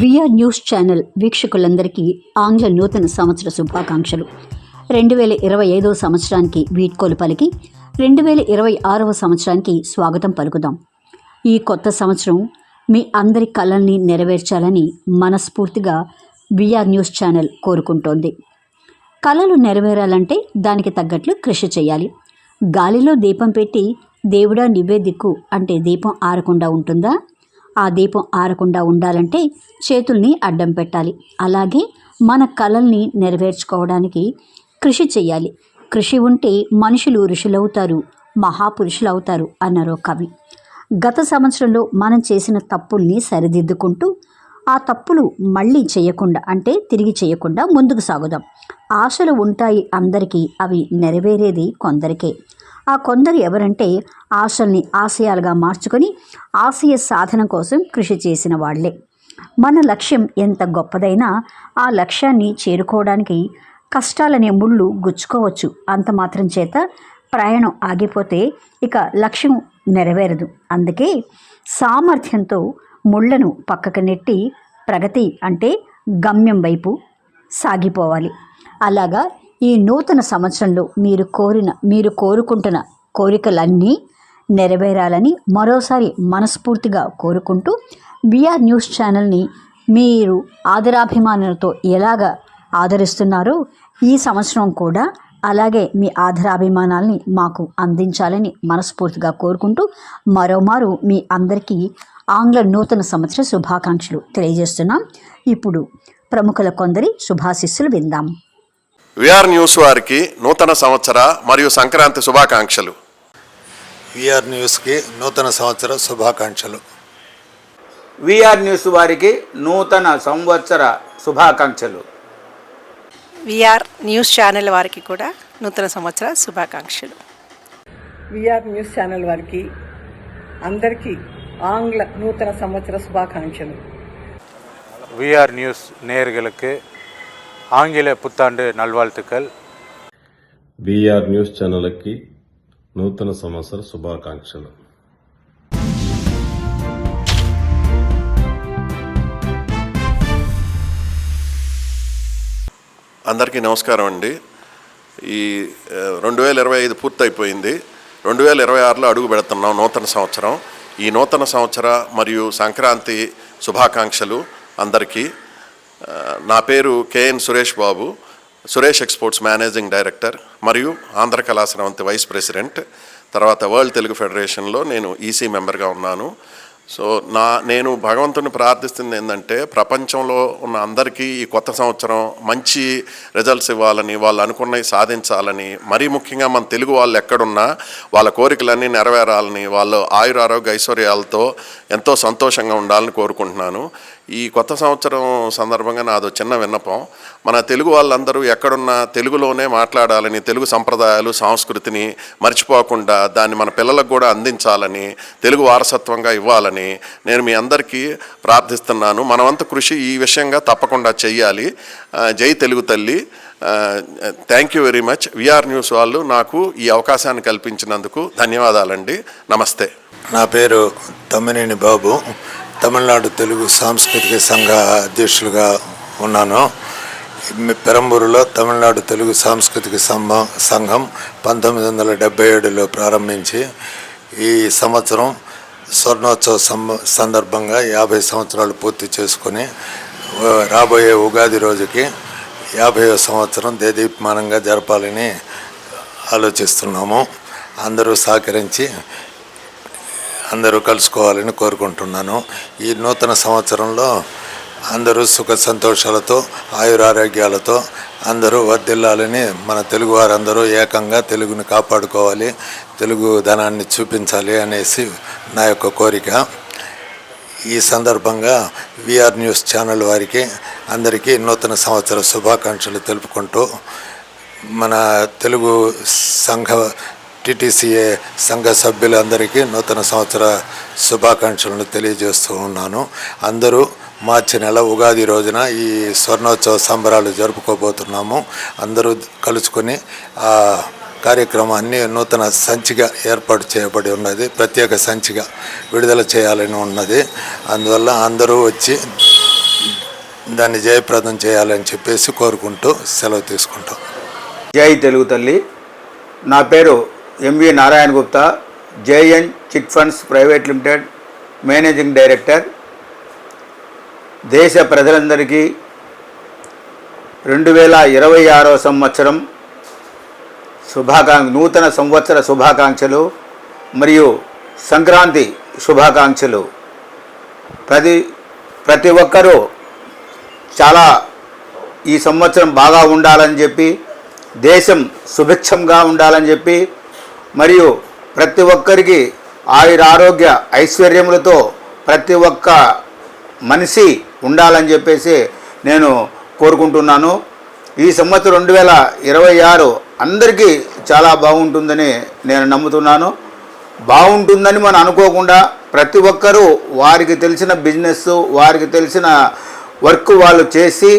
VR news channel వీక్షకులందరికీ ఆంగ్ల నూతన సంవత్సర శుభాకాంక్షలు. రెండు వేల ఇరవై ఐదవ సంవత్సరానికి వీడ్కోలు పలికి రెండు వేల ఇరవై ఆరవ సంవత్సరానికి స్వాగతం పలుకుదాం. ఈ కొత్త సంవత్సరం మీ అందరి కళల్ని నెరవేర్చాలని మనస్ఫూర్తిగా విఆర్ న్యూస్ ఛానల్ కోరుకుంటోంది. కళలు నెరవేరాలంటే దానికి తగ్గట్లు కృషి చేయాలి. గాలిలో దీపం పెట్టి దేవుడా నివేదిక్కు అంటే దీపం ఆరకుండా ఉంటుందా? ఆ దీపం ఆరకుండా ఉండాలంటే చేతుల్ని అడ్డం పెట్టాలి. అలాగే మన కళల్ని నెరవేర్చుకోవడానికి కృషి చేయాలి. కృషి ఉంటే మనుషులు ఋషులవుతారు మహాపురుషులు అవుతారు అన్నారు కవి. గత సంవత్సరంలో మనం చేసిన తప్పుల్ని సరిదిద్దుకుంటూ ఆ తప్పులు మళ్ళీ చేయకుండా అంటే తిరిగి చేయకుండా ముందుకు సాగుదాం. ఆశలు ఉంటాయి అందరికీ అవి నెరవేరేది కొందరికే. ఆ కొందరు ఎవరంటే ఆశల్ని ఆశయాలుగా మార్చుకొని ఆశయ సాధన కోసం కృషి చేసిన వాళ్ళే. మన లక్ష్యం ఎంత గొప్పదైనా ఆ లక్ష్యాన్ని చేరుకోవడానికి కష్టాలనే ముళ్ళు గుచ్చుకోవచ్చు. అంత మాత్రం చేత ప్రయాణం ఆగిపోతే ఇక లక్ష్యం నెరవేరదు. అందుకే సామర్థ్యంతో ముళ్ళను పక్కకు నెట్టి ప్రగతి అంటే గమ్యం వైపు సాగిపోవాలి. అలాగా ఈ నూతన సంవత్సరంలో మీరు కోరిన మీరు కోరుకుంటున్న కోరికలన్నీ నెరవేరాలని మరోసారి మనస్ఫూర్తిగా కోరుకుంటూ విఆర్ న్యూస్ ఛానల్ని మీరు ఆదరాభిమానులతో ఎలాగ ఆదరిస్తున్నారో ఈ సంవత్సరం కూడా అలాగే మీ ఆదరాభిమానాల్ని మాకు అందించాలని మనస్ఫూర్తిగా కోరుకుంటూ మరోమారు మీ అందరికీ ఆంగ్ల నూతన సంవత్సర శుభాకాంక్షలు తెలియజేస్తున్నాం. ఇప్పుడు ప్రముఖుల కొందరి శుభాశిస్సులు విందాం. విఆర్ న్యూస్ వారికి నూతన సంవత్సర మరియు సంక్రాంతి శుభాకాంక్షలు విఆర్ న్యూస్కి నూతన సంవత్సర శుభాకాంక్షలు విఆర్ న్యూస్ వారికి నూతన సంవత్సర శుభాకాంక్షలు విఆర్ న్యూస్ ఛానల్ వారికి కూడా నూతన సంవత్సర శుభాకాంక్షలు విఆర్ న్యూస్ ఛానల్ వారికి అందరికీ ఆంగ్ల నూతన సంవత్సర శుభాకాంక్షలు விஆர் நியூஸ் நேயர்களுக்கு ஆங்கில புத்தாண்டு நல்வாழ்த்துக்கள் బీఆర్ న్యూస్ ఛానల్కి నూతన సంవత్సర శుభాకాంక్షలు అందరికీ నమస్కారం అండి ఈ ఆ, రెండు వేల ఇరవై ఐదు పూర్తయిపోయింది రెండు వేల ఇరవై ఆరులో అడుగు పెడుతున్నాం నూతన సంవత్సరం ఈ నూతన సంవత్సర మరియు సంక్రాంతి శుభాకాంక్షలు అందరికీ ఆ, నా పేరు KN Suresh Babu Suresh exports managing director మరియు ఆంధ్ర కళాశ్రవంతి వైస్ ప్రెసిడెంట్ తర్వాత వరల్డ్ తెలుగు ఫెడరేషన్లో నేను ఈసీ మెంబర్గా ఉన్నాను. సో నా నేను భగవంతుని ప్రార్థిస్తుంది ఏంటంటే ప్రపంచంలో ఉన్న అందరికీ ఈ కొత్త సంవత్సరం మంచి రిజల్ట్స్ ఇవ్వాలని వాళ్ళు అనుకున్నవి సాధించాలని మరీ ముఖ్యంగా మన తెలుగు వాళ్ళు ఎక్కడున్నా వాళ్ళ కోరికలన్నీ నెరవేరాలని వాళ్ళు ఆయుర ఆరోగ్య ఐశ్వర్యాలతో ఎంతో సంతోషంగా ఉండాలని కోరుకుంటున్నాను. ఈ కొత్త సంవత్సరం సందర్భంగా నాదో చిన్న విన్నపం. మన తెలుగు వాళ్ళందరూ ఎక్కడున్నా తెలుగులోనే మాట్లాడాలని తెలుగు సంప్రదాయాలు సంస్కృతిని మర్చిపోకుండా దాన్ని మన పిల్లలకు కూడా అందించాలని తెలుగు వారసత్వంగా ఇవ్వాలని నేను మీ అందరికీ ప్రార్థిస్తున్నాను. మనవంత కృషి ఈ విషయంగా తప్పకుండా చెయ్యాలి. జై Telugu Talli. Thank you very much. VR news వాళ్ళు నాకు ఈ అవకాశాన్ని కల్పించినందుకు ధన్యవాదాలండి. నమస్తే. నా పేరు తమ్మినేని బాబు. తమిళనాడు తెలుగు సాంస్కృతిక సంఘ అధ్యక్షులుగా ఉన్నాను. పెరంబూరులో తమిళనాడు తెలుగు సాంస్కృతిక సంఘ సంఘం పంతొమ్మిది వందల డెబ్బై ఏడులో ప్రారంభించి ఈ సంవత్సరం స్వర్ణోత్సవ సందర్భంగా యాభై సంవత్సరాలు పూర్తి చేసుకొని రాబోయే ఉగాది రోజుకి యాభైవ సంవత్సరం దేదీప్మానంగా జరపాలని ఆలోచిస్తున్నాము. అందరూ సహకరించి అందరూ కలుసుకోవాలని కోరుకుంటున్నాను. ఈ నూతన సంవత్సరంలో అందరూ సుఖ సంతోషాలతో ఆయురారోగ్యాలతో అందరూ వర్ధిల్లాలని మన తెలుగువారందరూ ఏకంగా తెలుగుని కాపాడుకోవాలి తెలుగు ధనాన్ని చూపించాలి అనేసి నా యొక్క కోరిక. ఈ సందర్భంగా విఆర్ న్యూస్ ఛానల్ వారికి అందరికీ నూతన సంవత్సర శుభాకాంక్షలు తెలుపుకుంటూ మన తెలుగు సంఘ టిటిసిఏ సంఘ సభ్యులందరికీ నూతన సంవత్సర శుభాకాంక్షలను తెలియజేస్తూ ఉన్నాను. అందరూ మార్చి నెల ఉగాది రోజున ఈ స్వర్ణోత్సవ సంబరాలు జరుపుకోబోతున్నాము. అందరూ కలుసుకొని ఆ కార్యక్రమాన్ని నూతన సంచిగా ఏర్పాటు చేయబడి ఉన్నది. ప్రత్యేక సంచిగా విడుదల చేయాలని ఉన్నది. అందువల్ల అందరూ వచ్చి దాన్ని జయప్రదం చేయాలని చెప్పేసి కోరుకుంటూ సెలవు తీసుకుంటాం. జై తెలుగు తల్లి. నా పేరు MV Narayana Gupta JN chit funds private limited managing director దేశ ప్రజలందరికీ రెండు వేల ఇరవై ఆరో సంవత్సరం శుభాకాంక్ష నూతన సంవత్సర శుభాకాంక్షలు మరియు సంక్రాంతి శుభాకాంక్షలు. ప్రతి ప్రతి ఒక్కరూ చాలా ఈ సంవత్సరం బాగా ఉండాలని చెప్పి దేశం సుభిక్షంగా ఉండాలని చెప్పి మరియు ప్రతి ఒక్కరికి ఆయుర ఆరోగ్య ఐశ్వర్యములతో ప్రతి ఒక్క మనిషి ఉండాలని చెప్పేసి నేను కోరుకుంటున్నాను. ఈ సంవత్సరం రెండు వేల ఇరవై ఆరు అందరికీ చాలా బాగుంటుందని నేను నమ్ముతున్నాను. బాగుంటుందని మనం అనుకోకుండా ప్రతి ఒక్కరూ వారికి తెలిసిన బిజినెస్ వారికి తెలిసిన వర్క్ వాళ్ళు చేసి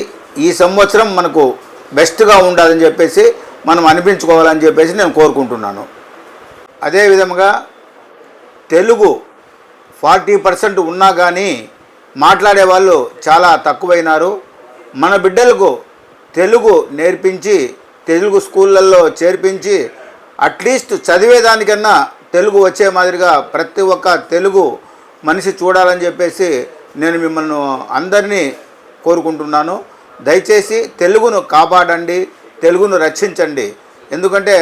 ఈ సంవత్సరం మనకు బెస్ట్గా ఉండాలని చెప్పేసి మనం అనిపించుకోవాలని చెప్పేసి నేను కోరుకుంటున్నాను. అదేవిధంగా తెలుగు ఫార్టీ పర్సెంట్ ఉన్నా కానీ మాట్లాడే వాళ్ళు చాలా తక్కువైనారు. మన బిడ్డలకు తెలుగు నేర్పించి తెలుగు స్కూళ్ళల్లో చేర్పించి అట్లీస్ట్ చదివేదానికన్నా తెలుగు వచ్చే మాదిరిగా ప్రతి ఒక్క తెలుగు మనిషి చూడాలని చెప్పేసి నేను మిమ్మల్ని అందరినీ కోరుకుంటున్నాను. దయచేసి తెలుగును కాపాడండి తెలుగును రక్షించండి. ఎందుకంటే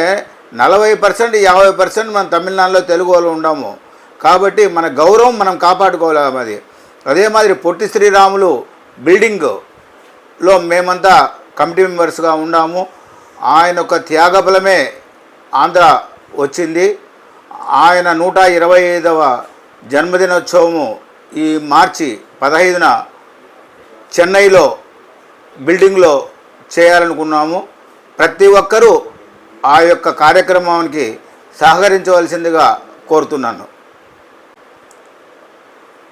నలభై పర్సెంట్ యాభై పర్సెంట్ మన తమిళనాడులో తెలుగు వాళ్ళు ఉన్నాము కాబట్టి మన గౌరవం మనం కాపాడుకోవాలి అది. అదే మాదిరి పొట్టి శ్రీరాములు బిల్డింగ్లో మేమంతా కమిటీ మెంబర్స్గా ఉన్నాము. ఆయన యొక్క త్యాగబలమే ఆంధ్ర వచ్చింది. ఆయన నూట ఇరవై ఐదవ జన్మదినోత్సవము ఈ మార్చి పదహైదున చెన్నైలో బిల్డింగ్లో చేయాలనుకున్నాము. ప్రతి ఒక్కరూ ఆ యొక్క కార్యక్రమానికి సహకరించవలసిందిగా కోరుతున్నాను.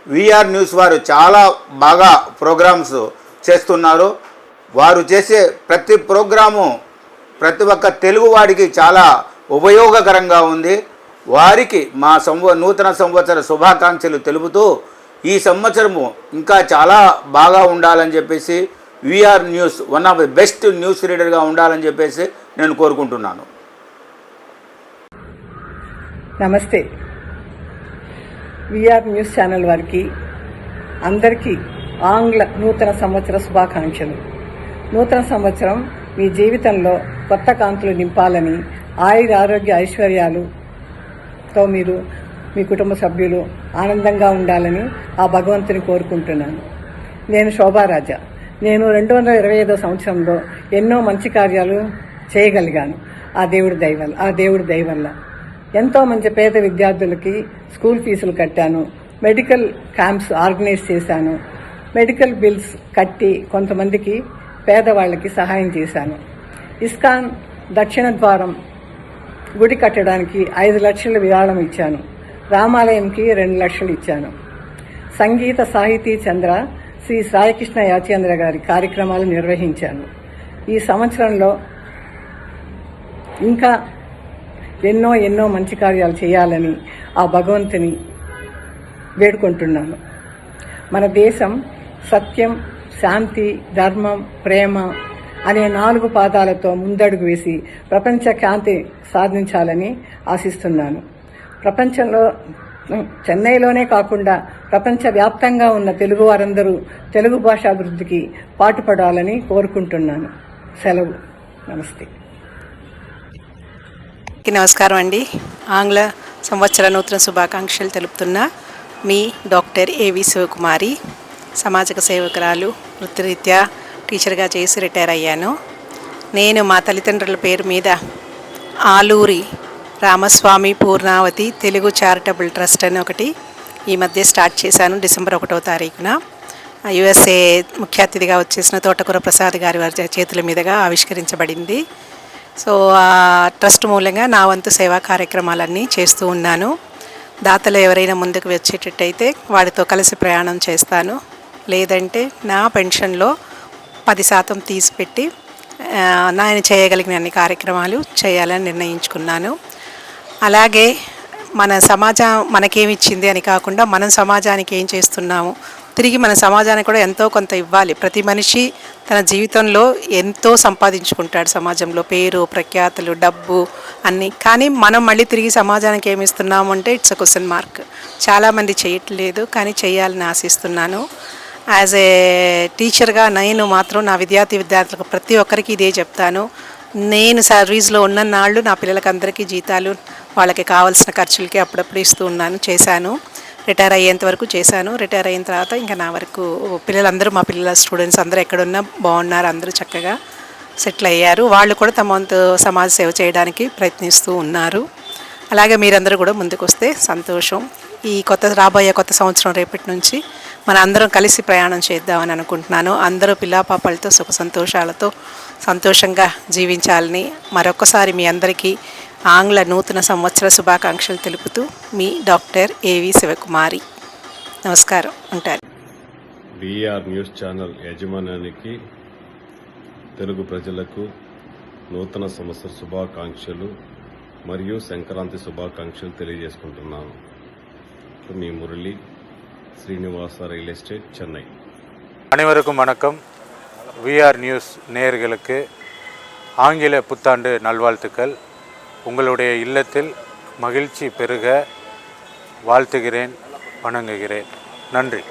విఆర్ న్యూస్ వారు చాలా బాగా ప్రోగ్రామ్స్ చేస్తున్నారు. వారు చేసే ప్రతి ప్రోగ్రాము ప్రతి ఒక్క తెలుగువాడికి చాలా ఉపయోగకరంగా ఉంది. వారికి మా సంవ నూతన సంవత్సర శుభాకాంక్షలు తెలుపుతూ ఈ సంవత్సరము ఇంకా చాలా బాగా ఉండాలని చెప్పేసి VR news one of the best news రీడర్గా ఉండాలని చెప్పేసి నేను కోరుకుంటున్నాను. నమస్తే. విఆర్ న్యూస్ ఛానల్ వారికి అందరికీ ఆంగ్ల నూతన సంవత్సర శుభాకాంక్షలు. నూతన సంవత్సరం మీ జీవితంలో కొత్త కాంతులు నింపాలని ఆయుర ఆరోగ్య ఐశ్వర్యాలుతో మీరు మీ కుటుంబ సభ్యులు ఆనందంగా ఉండాలని ఆ భగవంతుని కోరుకుంటున్నాను. నేను శోభారాజా. నేను రెండు వందల ఇరవై ఐదో సంవత్సరంలో ఎన్నో మంచి కార్యాలు చేయగలిగాను. ఆ దేవుడి దయ వల్ల ఆ దేవుడి దయ వల్ల ఎంతో మంచి పేద విద్యార్థులకి స్కూల్ ఫీజులు కట్టాను. మెడికల్ క్యాంప్స్ ఆర్గనైజ్ చేశాను. మెడికల్ బిల్స్ కట్టి కొంతమందికి పేదవాళ్ళకి సహాయం చేశాను. ఇస్కాన్ దక్షిణ ద్వారం గుడి కట్టడానికి ఐదు లక్షల విరాళం ఇచ్చాను. రామాలయంకి రెండు లక్షలు ఇచ్చాను. సంగీత సాహితీ చంద్ర శ్రీ సాయికృష్ణ యాచేంద్ర గారి కార్యక్రమాలు నిర్వహించాను. ఈ సంవత్సరంలో ఇంకా ఎన్నో ఎన్నో మంచి కార్యాలు చేయాలని ఆ భగవంతుని వేడుకుంటున్నాను. మన దేశం సత్యం శాంతి ధర్మం ప్రేమ అనే నాలుగు పాదాలతో ముందడుగు వేసి ప్రపంచ శాంతి సాధించాలని ఆశిస్తున్నాను. ప్రపంచంలో చెన్నైలోనే కాకుండా ప్రపంచవ్యాప్తంగా ఉన్న తెలుగు వారందరూ తెలుగు భాష అభివృద్ధికి పాటుపడాలని కోరుకుంటున్నాను. సెలవు. నమస్తే. నమస్కారం అండి. ఆంగ్ల సంవత్సర నూతన శుభాకాంక్షలు తెలుపుతున్న మీ డాక్టర్ ఏవి శివకుమారి సామాజిక సేవకురాలు వృత్తిరీత్యా టీచర్గా చేసి రిటైర్ అయ్యాను. నేను మా తల్లిదండ్రుల పేరు మీద ఆలూరి రామస్వామి పూర్ణావతి తెలుగు చారిటబుల్ ట్రస్ట్ అని ఒకటి ఈ మధ్య స్టార్ట్ చేశాను డిసెంబర్ ఒకటో తారీఖున. యుఎస్ఏ ముఖ్య అతిథిగా వచ్చేసిన తోటకూర ప్రసాద్ గారి వారి చేతుల మీదుగా ఆవిష్కరించబడింది. సో ఆ ట్రస్ట్ మూలంగా నా వంతు సేవా కార్యక్రమాలన్నీ చేస్తూ ఉన్నాను. దాతలు ఎవరైనా ముందుకు వచ్చేటట్టయితే వాడితో కలిసి ప్రయాణం చేస్తాను. లేదంటే నా పెన్షన్లో పది శాతం తీసిపెట్టి నేను చేయగలిగిన అన్ని కార్యక్రమాలు చేయాలని నిర్ణయించుకున్నాను. అలాగే మన సమాజం మనకేమిచ్చింది అని కాకుండా మనం సమాజానికి ఏం చేస్తున్నాము? తిరిగి మన సమాజానికి కూడా ఎంతో కొంత ఇవ్వాలి. ప్రతి మనిషి తన జీవితంలో ఎంతో సంపాదించుకుంటాడు సమాజంలో. పేరు ప్రఖ్యాతులు డబ్బు అన్నీ. కానీ మనం మళ్ళీ తిరిగి సమాజానికి ఏమిస్తున్నాము అంటే ఇట్స్ అ క్వశ్చన్ మార్క్ చాలామంది చేయట్లేదు కానీ చేయాలని ఆశిస్తున్నాను. యాజ్ ఏ టీచర్గా నేను మాత్రం నా విద్యార్థి విద్యార్థులకు ప్రతి ఒక్కరికి ఇదే చెప్తాను. నేను సర్వీస్లో ఉన్న నాళ్ళు నా పిల్లలకి అందరికీ జీతాలు వాళ్ళకి కావాల్సిన ఖర్చులకి అప్పుడప్పుడు ఇస్తూ ఉన్నాను చేశాను. రిటైర్ అయ్యేంత వరకు చేశాను. రిటైర్ అయిన తర్వాత ఇంకా నా వరకు పిల్లలందరూ మా పిల్లల స్టూడెంట్స్ అందరూ ఎక్కడున్నా బాగున్నారు అందరూ చక్కగా సెటిల్ అయ్యారు. వాళ్ళు కూడా తమ వంతు సమాజ సేవ చేయడానికి ప్రయత్నిస్తూ ఉన్నారు. అలాగే మీరందరూ కూడా ముందుకు వస్తే సంతోషం. ఈ కొత్త రాబోయే కొత్త సంవత్సరం రేపటి నుంచి మన అందరం కలిసి ప్రయాణం చేద్దామని అనుకుంటున్నాను. అందరూ పిల్లాపాపలతో సుఖ సంతోషాలతో సంతోషంగా జీవించాలని మరొకసారి మీ అందరికీ ఆంగ్ల నూతన సంవత్సర శుభాకాంక్షలు తెలుపుతూ మీ డాక్టర్ ఏవి శివకుమారి నమస్కారం ఉంటారు బీఆర్ న్యూస్ ఛానల్ యాజమాన్యానికి తెలుగు ప్రజలకు నూతన సంవత్సర శుభాకాంక్షలు మరియు సంక్రాంతి శుభాకాంక్షలు తెలియజేసుకుంటున్నాను మీ మురళి శ్రీనివాస రియల్ ఎస్టేట్ చెన్నై அனைவருக்கும் வணக்கம் விஆர் நியூஸ் நேயர்களுக்கு ஆங்கில புத்தாண்டு நல்வாழ்த்துக்கள் உங்களுடைய இல்லத்தில் மகிழ்ச்சி பெருக வாழ்த்துகிறேன் வணங்குகிறேன். நன்றி.